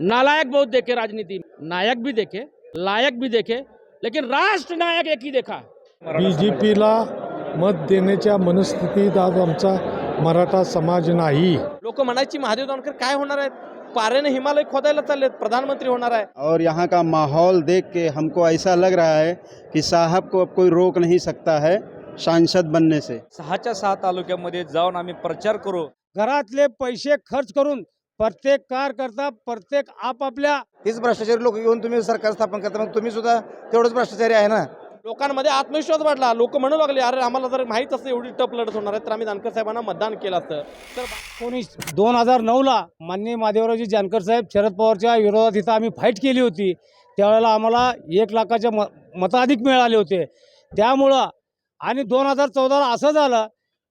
नालायक बहुत देखे राजनीति में। नायक भी देखे लायक भी देखे लेकिन राष्ट्र नायक एक ही देखा। बी जे पीला मत देण्याच्या मनस्थितीत आज आमचा मराठा समाज नाही। लोक म्हणायची महादेव जानकर काय होणार आहेत? पारेने हिमालय खोदायला चाललेत प्रधानमंत्री होणार आहे और यहाँ का माहौल देख के हमको ऐसा लग रहा है कि साहब को अब कोई रोक नहीं सकता है सांसद बनने से। सहा सहाच्या सहा तालुक्यामध्ये जाऊन आम्ही प्रचार करू. घरातले पैसे खर्च करून प्रत्येक कार्यकर्ता प्रत्येक आपापल्या हेच भ्रष्टाचारी लोक घेऊन तुम्ही सरकार स्थापन करता मग तुम्ही सुद्धा तेवढंच भ्रष्टाचारी आहे ना? लोकांमध्ये आत्मविश्वास वाढला लोक म्हणू लागले अरे आम्हाला जर माहीत असतं एवढी टप लढत होणार आहे तर आम्ही जानकर साहेबांना मतदान केलं असतं. तर एकोणीस दोन हजार नऊला माननीय महादेवरावजी जानकर साहेब शरद पवारच्या विरोधात इथं आम्ही फाईट केली होती. त्यावेळेला आम्हाला एक लाखाच्या म मताधिक मिळाले होते. त्यामुळं आणि दोन हजार चौदाला असं झालं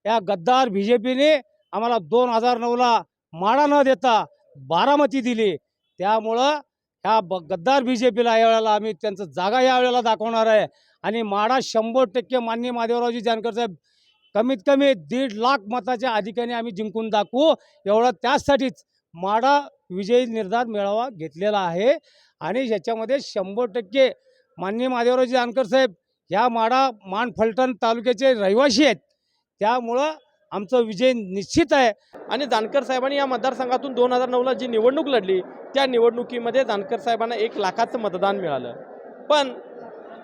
या गद्दार बी जे पीने आम्हाला दोन हजार नऊला माडा न देता बारामती दिली. त्यामुळं ह्या ब गद्दार बी जे पीला यावेळेला आम्ही त्यांचं जागा यावेळेला दाखवणार आहे. आणि माडा शंभर टक्के माननीय महादेवरावजी जानकर साहेब कमीत कमी दीड लाख मताच्या अधिकाने आम्ही जिंकून दाखवू. एवढं त्याचसाठीच माडा विजयी निर्धार मेळावा घेतलेला आहे. आणि याच्यामध्ये शंभर टक्के माननीय महादेवरावजी जानकर साहेब ह्या माडा मान फलटण तालुक्याचे रहिवासी आहेत. त्यामुळं आमचं विजय निश्चित आहे. आणि जानकर साहेबांनी या मतदारसंघातून दोन हजार नऊला जी निवडणूक लढली त्या निवडणुकीमध्ये जानकर साहेबांना एक लाखाचं मतदान मिळालं. पण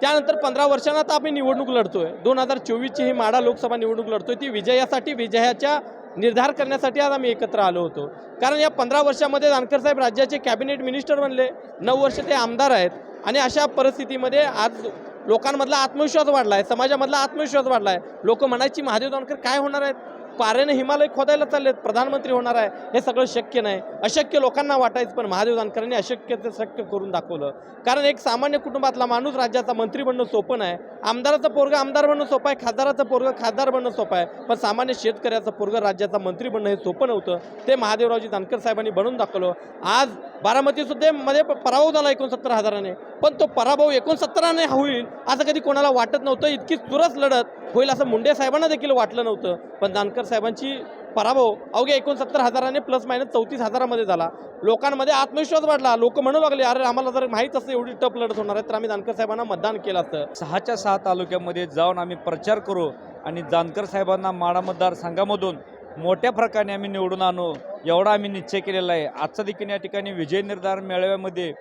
त्यानंतर पंधरा वर्षांना तर आम्ही निवडणूक लढतोय. दोन हजार चोवीसची ही माडा लोकसभा निवडणूक लढतोय. ती विजयासाठी विजयाच्या निर्धार करण्यासाठी आज आम्ही एकत्र आलो होतो. कारण या पंधरा वर्षामध्ये जानकर साहेब राज्याचे कॅबिनेट मिनिस्टर बनले. नऊ वर्ष ते आमदार आहेत. आणि अशा परिस्थितीमध्ये आज लोकांमधला आत्मविश्वास वाढला आहे समाजामधला आत्मविश्वास वाढला आहे लोक म्हणायची महादेव जानकर काय होणार आहेत? पारेने हिमालय खोदायला चाललेत प्रधानमंत्री होणार आहे हे सगळं शक्य नाही. अशक्य लोकांना वाटायचं पण महादेव जानकरांनी अशक्य ते शक्य करून दाखवलं. कारण एक सामान्य कुटुंबातला माणूस राज्याचा मंत्री बनणं सोपं नाही. आमदाराचं पोरगं आमदार बनणं सोपं आहे खासदाराचं पोरगं खासदार बनणं सोपं आहे पण सामान्य शेतकऱ्याचं पोरगं राज्याचा मंत्री बनणं हे सोपं नव्हतं. ते महादेवरावजी जानकर साहेबांनी बनवून दाखवलं. आज बारामतीसुद्धा मध्ये पराभव झाला एकोणसत्तर हजाराने. पण तो पराभव एकोणसत्तराने होईल असं कधी कोणाला वाटत नव्हतं. इतकी चुरस लढत होईल असं मुंडे साहेबांना देखील वाटलं नव्हतं. पण जानकर साहेबांची पराभव अवघ्या एकोणसत्तर हजाराने प्लस मायनस चौतीस हजारामध्ये झाला. लोकांमध्ये आत्मविश्वास वाढला. लोक म्हणू लागले अरे आम्हाला जर माहीत असतं एवढी टप लढत होणार आहे तर आम्ही जानकर साहेबांना मतदान केलं असतं. सहाच्या सहा तालुक्यामध्ये जाऊन आम्ही प्रचार करू आणि जानकर साहेबांना माडा मतदारसंघामधून मोठ्या प्रकारे आम्ही निवडून आणू एवढा आम्ही निश्चय केलेला आहे. आजचा देखील या ठिकाणी विजय निर्धारण मेळाव्यामध्ये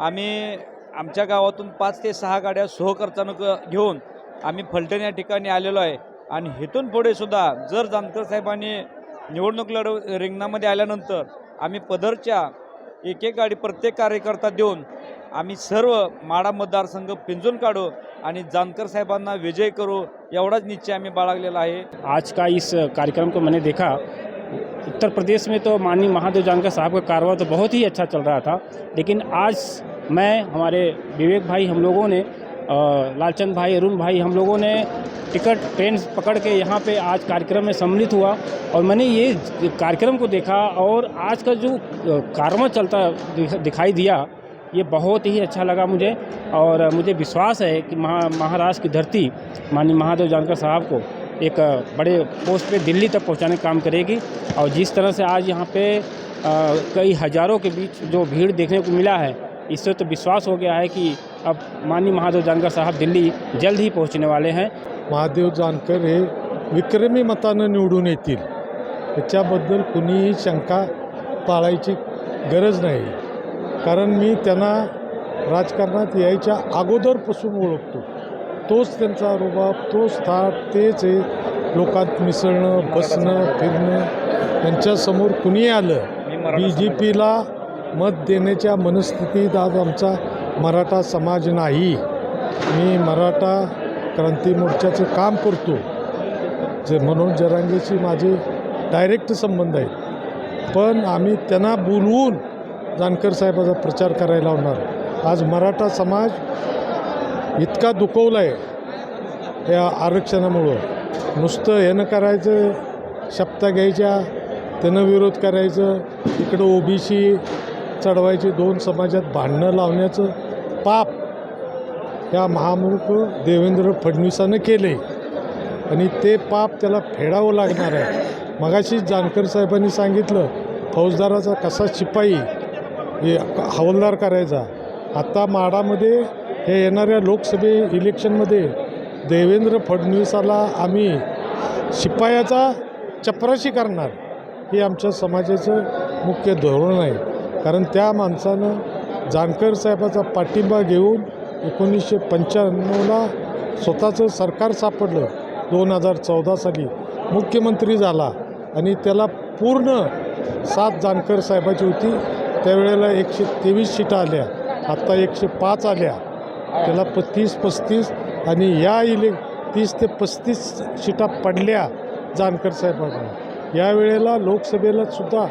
आम्ही आमच्या गावातून पाच ते सहा गाड्या सहकर्चानं घेऊन आम्ही फलटण या ठिकाणी आलेलो आहे. आणि हेतून पुढे सुद्धा जर जानकर साहेबांनी निवडणूक लढव रिंगणामध्ये आल्यानंतर आम्ही पदरच्या एक एक गाडी प्रत्येक कार्यकर्ता देऊन आम्ही सर्व माडा मतदारसंघ पिंजून काढू आणि जानकर साहेबांना विजय करू एवढाच निश्चय आम्ही बाळगलेला आहे. आज का इस कार्यक्रम को मैंने देखा उत्तर प्रदेश में तो माननीय महादेव जानकर साहब का कारवा तो बहुत ही अच्छा चल रहा था लेकिन आज मैं हमारे विवेक भाई हम लोगों ने लालचंद भाई, अरुण भाई, हम लोगों ने टिकट, ट्रेन पकड़ के यहाँ पे आज कार्यक्रम में सम्मिलित हुआ और मैंने ये कार्यक्रम को देखा और आज का जो कारवा चलता दिखाई दिया, ये बहुत ही अच्छा लगा मुझे और मुझे विश्वास है कि महा, महाराष्ट्र की धरती माननीय महादेव जानकर साहब को एक बड़े पोस्ट पे दिल्ली तक पहुँचाने का काम करेगी और जिस तरह से आज यहाँ पे कई हज़ारों के बीच जो भीड़ देखने को मिला है, इससे तो विश्वास हो गया है कि अब माननीय महादेव जानकर साहब दिल्ली जल्द ही पहुंचने वाले हैं। महादेव जानकर हे विक्रमी मतानं निवडून येतील. याच्याबद्दल कुणीही शंका पाळायची गरज नाही. कारण मी त्यांना राजकारणात यायच्या अगोदरपासून ओळखतो. तोच त्यांचा रुबाब तोच थाट तेच हे लोकात मिसळणं बसणं फिरणं त्यांच्यासमोर कुणी आलं. बी जे पीला मत देण्याच्या मनस्थितीत आज आमचा मराठा समाज नाही. मी मराठा क्रांती मोर्चाचं काम करतो. जे मनोज जरांगेशी माझे डायरेक्ट संबंध आहे पण आम्ही त्यांना बोलवून जानकर साहेबाचा प्रचार करायला लावणार. आज मराठा समाज इतका दुखवला आहे या आरक्षणामुळं. नुसतं ह्यानं करायचं शपथा घ्यायच्या त्यानं विरोध करायचं इकडं ओबीसी चढवायचे दोन समाजात भांडणं लावण्याचं पाप या महामूर्ख देवेंद्र फडणवीसानं केले. आणि ते पाप त्याला फेडावं लागणार आहे. मगाशी जानकर साहेबांनी सांगितलं फौजदाराचा कसा शिपाई हे हवालदार करायचा. आता माडामध्ये हे येणाऱ्या लोकसभे इलेक्शनमध्ये देवेंद्र फडणवीसाला आम्ही शिपायाचा चपराशी करणार हे आमच्या समाजाचं मुख्य धोरण आहे. कारण त्या माणसानं जानकर साहेबाचा पाठिंबा घेऊन एकोणीसशे पंच्याण्णवला स्वतःचं सरकार सापडलं. दोन हजार चौदा साली मुख्यमंत्री झाला आणि त्याला पूर्ण सात जानकर साहेबाची होती. त्यावेळेला एकशे तेवीस सीटा आल्या. आत्ता एकशे पाच आल्या. त्याला प तीस पस्तीस आणि या इले तीस ते पस्तीस सीटा पडल्या जानकर साहेबांना. यावेळेला लोकसभेला सुद्धा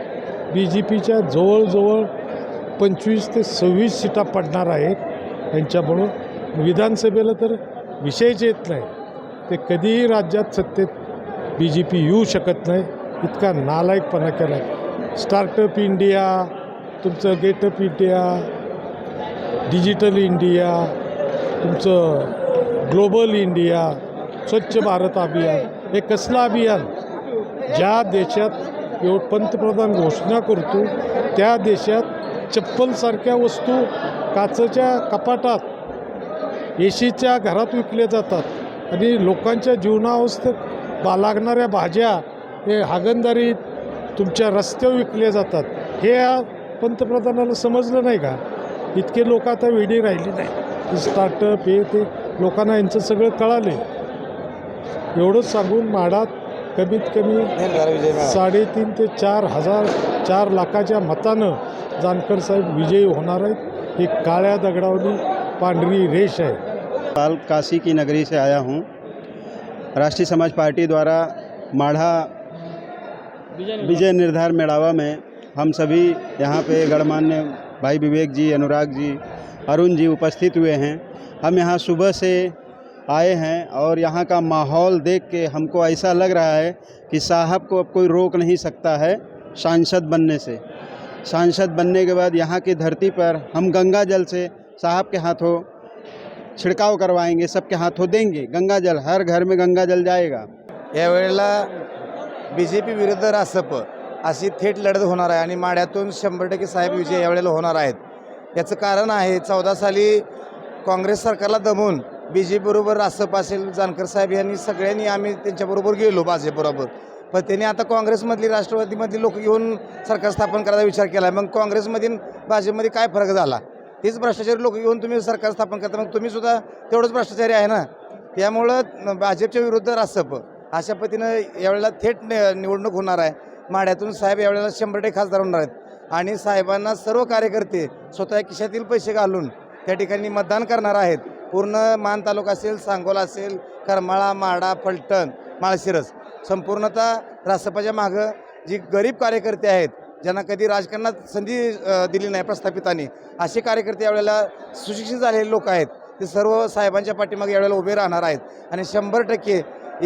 बी जे पीच्या जवळजवळ पंचवीस ते सव्वीस सीटा पडणार आहेत. यांच्यामुळं विधानसभेला तर विषयच येत नाही. ते कधीही राज्यात सत्तेत बी जे पी येऊ शकत नाही. इतका नालायकपणा केला आहे स्टार्टअप इंडिया तुमचं गेटअप इंडिया डिजिटल इंडिया तुमचं ग्लोबल इंडिया स्वच्छ भारत अभियान हे कसलं अभियान? ज्या देशात एवढं पंतप्रधान घोषणा करतो त्या देशात चप्पलसारख्या वस्तू काचेच्या कपाटात एशीच्या घरात विकल्या जातात आणि लोकांच्या जीवनावस्थेत बा लागणाऱ्या भाज्या हे हागणदारीत तुमच्या रस्त्यावर विकल्या जातात. हे या पंतप्रधानाला समजलं नाही का? इतके लोक आता वेडी राहिली नाही. स्टार्टअप हे ते लोकांना यांचं सगळं कळाले एवढंच सांगून माडात कमीत कमी. साडेतीन ते चार हजार चार लाखाच्या मतानं जानकर साहेब विजयी होणार आहेत. ही काळ्या दगडावरी पांढरी रेष आहे. पाल काशी की नगरी से आया हूँ. राष्ट्रीय समाज पार्टी द्वारा माढ़ा विजय निर्धार मेड़ावा में हम सभी यहाँ पे गणमान्य भाई विवेक जी, अनुराग जी, अरुण जी उपस्थित हुए हैं। हम यहाँ सुबह से आए हैं और यहाँ का माहौल देख के हमको ऐसा लग रहा है कि साहब को अब कोई रोक नहीं सकता है सांसद बनने से। सांसद बनने के बाद यहाँ की धरती पर हम गंगा जल से साहब के हाथों छिड़काव करवाएंगे सबके हाथों देंगे। गंगा जल हर घर में गंगा जल जाएगा। यावेळेला बी जे पी विरुद्ध रासप अशी थेट लढत होणार आहे आणि माड्यातून शंभर टक्के साहेब विजय यावेळेला होणार आहेत. याचं कारण आहे चौदा साली काँग्रेस सरकारला दमून बी जे पीबरोबर रासप असेल जानकर साहेब यांनी सगळ्यांनी आम्ही त्यांच्याबरोबर गेलो भाजपबरोबर पण त्यांनी आता काँग्रेसमधली राष्ट्रवादीमधली लोक येऊन सरकार स्थापन करायचा विचार केला. मग काँग्रेसमधील भाजपमध्ये काय फरक झाला? तेच भ्रष्टाचारी लोक येऊन तुम्ही सरकार स्थापन करता. मग तुम्हीसुद्धा तेवढंच भ्रष्टाचारी आहे ना? त्यामुळं भाजपच्या विरुद्ध रासप. अशा पद्धतीनं यावेळेला थेट नि- निवडणूक होणार आहे. माड्यातून साहेब यावेळेला शंभर टक्के खासदार होणार आहेत. आणि साहेबांना सर्व कार्यकर्ते स्वतः खिशातील पैसे घालून त्या ठिकाणी मतदान करणार आहेत. पूर्ण मान तालुका असेल सांगोला असेल करमाळा माडा फलटण माळशिरस. संपूर्णतः रासपाच्या मागं जी गरीब कार्यकर्ते आहेत ज्यांना कधी राजकारणात संधी दिली नाही प्रस्थापितांनी असे कार्यकर्ते यावेळेला सुशिक्षित झालेले लोक आहेत. ते सर्व साहेबांच्या पाठीमागे यावेळेला उभे राहणार आहेत. आणि शंभर टक्के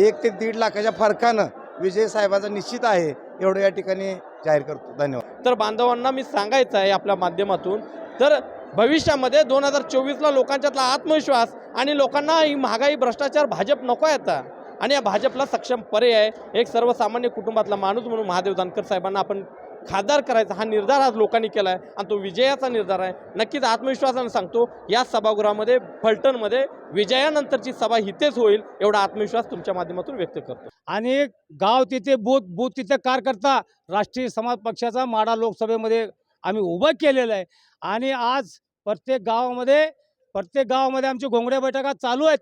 एक ते दीड लाखाच्या फरकानं विजय साहेबांचा निश्चित आहे एवढं या ठिकाणी जाहीर करतो. धन्यवाद. तर बांधवांना मी सांगायचं आहे आपल्या माध्यमातून तर भविष्यामध्ये दोन हजार चोवीसला लोकांच्यातला आत्मविश्वास आणि लोकांना ही महागाई भ्रष्टाचार भाजप नको आहे आता. आणि या भाजपला सक्षम पर्याय एक सर्वसामान्य कुटुंबातला माणूस म्हणून महादेव जानकर साहेबांना आपण खासदार करायचा हा निर्धार आज लोकांनी केला आहे आणि तो विजयाचा निर्धार आहे. नक्कीच आत्मविश्वासानं सांगतो या सभागृहामध्ये फलटणमध्ये विजयानंतरची सभा इथेच होईल एवढा आत्मविश्वास तुमच्या माध्यमातून व्यक्त करतो. आणि गाव तिथे बूथ बूथ तिथे कार्यकर्ता राष्ट्रीय समाज पक्षाचा माडा लोकसभेमध्ये आम्ही उभं केलेलं आहे. आणि आज प्रत्येक गावामध्ये प्रत्येक गावामध्ये आमची घोंगड्या बैठका चालू आहेत.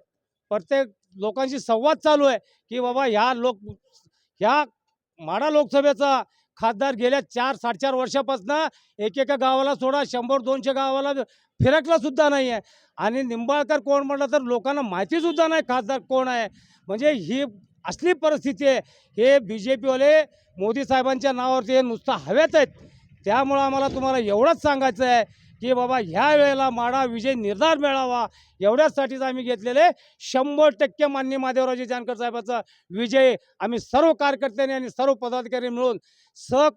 प्रत्येक लोकांशी संवाद चालू आहे की बाबा ह्या लोक ह्या माडा लोकसभेचा खासदार गेल्या चार साडेचार वर्षापासनं एकेका गावाला सोडा शंभर दोनशे गावाला फिरकला सुद्धा नाही आहे. आणि निंबाळकर कोण म्हटलं तर लोकांना माहितीसुद्धा नाही खासदार कोण आहे. म्हणजे ही असली परिस्थिती आहे. हे बी जे पीवाले मोदी साहेबांच्या नावावरती हे नुसतं हवेत आहेत. त्यामुळं आम्हाला तुम्हाला एवढंच सांगायचं आहे. की बाबा ह्या वेळेला माडा विजय निर्धार मिळावा एवढ्याचसाठीच आम्ही घेतलेले. शंभर टक्के मान्य महादेवरावजी जानकर साहेबाचा विजय आम्ही सर्व कार्यकर्त्यांनी आणि सर्व पदाधिकारी मिळून स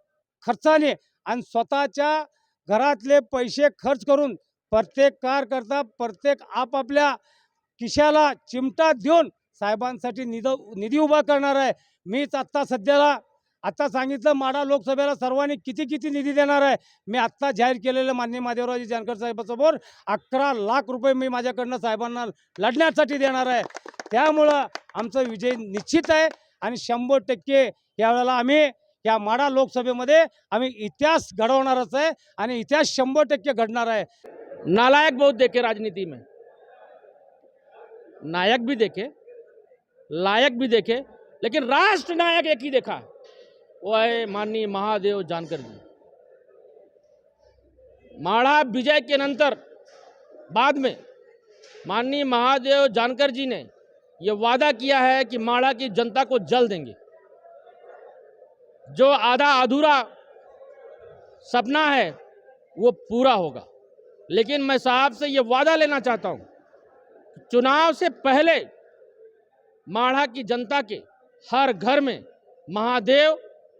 खर्चाने आणि स्वतःच्या घरातले पैसे खर्च करून प्रत्येक कार्यकर्ता प्रत्येक आपापल्या किशाला चिमटा देऊन साहेबांसाठी निध निधी उभा करणार आहे. मीच आत्ता सध्याला आत्ता सांगितलं माडा लोकसभेला सर्वांनी किती किती निधी देणार आहे? मी आत्ता जाहीर केलेलं मान्य महादेवरावजी जानकर साहेबासमोर अकरा लाख रुपये मी माझ्याकडनं साहेबांना लढण्यासाठी देणार आहे. त्यामुळं आमचा विजय निश्चित आहे आणि शंभर टक्के यावेळेला आम्ही या माडा लोकसभेमध्ये आम्ही इतिहास घडवणारच आहे आणि इतिहास शंभर टक्के घडणार आहे. नालायक बहुत देखे राजनीति में। नायक भी देखे लायक भी देखे लेकिन राष्ट्र नायक एक ही देखा। वो है माननीय महादेव जानकर जी। माड़ा विजय के नंतर बाद में माननीय महादेव जानकर जी ने ये वादा किया है कि माड़ा की जनता को जल देंगे। जो आधा अधूरा सपना है, वो पूरा होगा। लेकिन मैं साहब से ये वादा लेना चाहता हूँ चुनाव से पहले माढ़ा की जनता के हर घर में महादेव